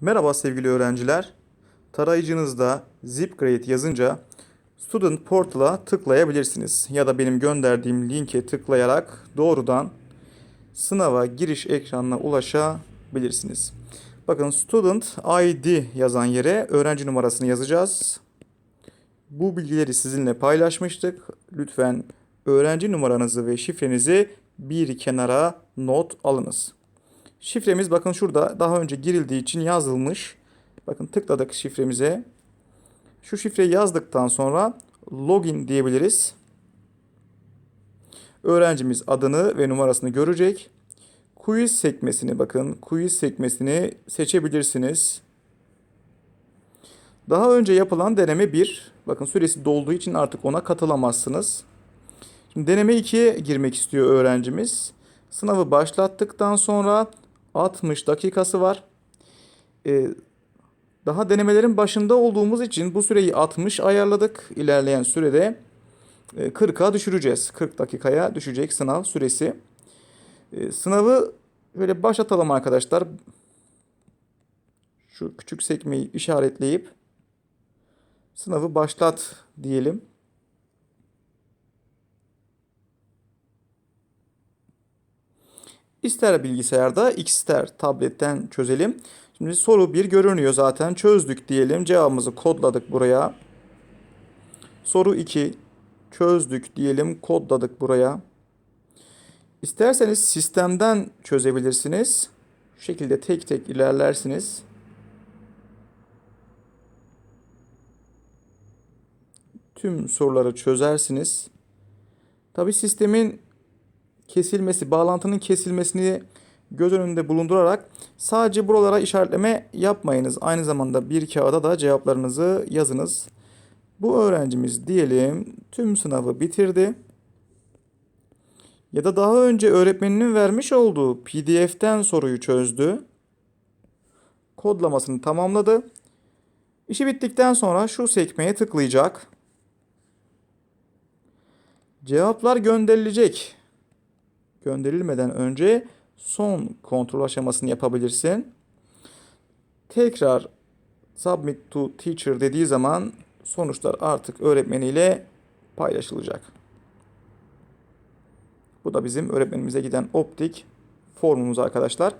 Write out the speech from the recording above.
Merhaba sevgili öğrenciler. Tarayıcınızda ZipGrade yazınca Student Portal'a tıklayabilirsiniz. Ya da benim gönderdiğim linke tıklayarak doğrudan sınava giriş ekranına ulaşabilirsiniz. Bakın Student ID yazan yere öğrenci numarasını yazacağız. Bu bilgileri sizinle paylaşmıştık. Lütfen öğrenci numaranızı ve şifrenizi bir kenara not alınız. Şifremiz bakın şurada daha önce girildiği için yazılmış. Bakın tıkladık şifremize. Şu şifreyi yazdıktan sonra login diyebiliriz. Öğrencimiz adını ve numarasını görecek. Quiz sekmesini bakın. Quiz sekmesini seçebilirsiniz. Daha önce yapılan deneme 1. Bakın süresi dolduğu için artık ona katılamazsınız. Şimdi deneme 2'ye girmek istiyor öğrencimiz. Sınavı başlattıktan sonra 60 dakikası var. Ee, daha denemelerin başında olduğumuz için bu süreyi 60 ayarladık. İlerleyen sürede e, 40'a düşüreceğiz. 40 dakikaya düşecek sınav süresi. Ee, sınavı böyle başlatalım arkadaşlar. Şu küçük sekmeyi işaretleyip sınavı başlat diyelim. İster bilgisayarda, ister tabletten çözelim. Şimdi soru 1 görünüyor zaten. Çözdük diyelim. Cevabımızı kodladık buraya. Soru 2 çözdük diyelim. Kodladık buraya. İsterseniz sistemden çözebilirsiniz. Şu şekilde tek tek ilerlersiniz. Tüm soruları çözersiniz. Tabi sistemin kesilmesi, bağlantının kesilmesini göz önünde bulundurarak sadece buralara işaretleme yapmayınız. Aynı zamanda bir kağıda da cevaplarınızı yazınız. Bu öğrencimiz diyelim tüm sınavı bitirdi. Ya da daha önce öğretmeninin vermiş olduğu PDF'ten soruyu çözdü. Kodlamasını tamamladı. İşi bittikten sonra şu sekmeye tıklayacak. Cevaplar gönderilecek gönderilmeden önce son kontrol aşamasını yapabilirsin. Tekrar submit to teacher dediği zaman sonuçlar artık öğretmeniyle paylaşılacak. Bu da bizim öğretmenimize giden optik formumuz arkadaşlar.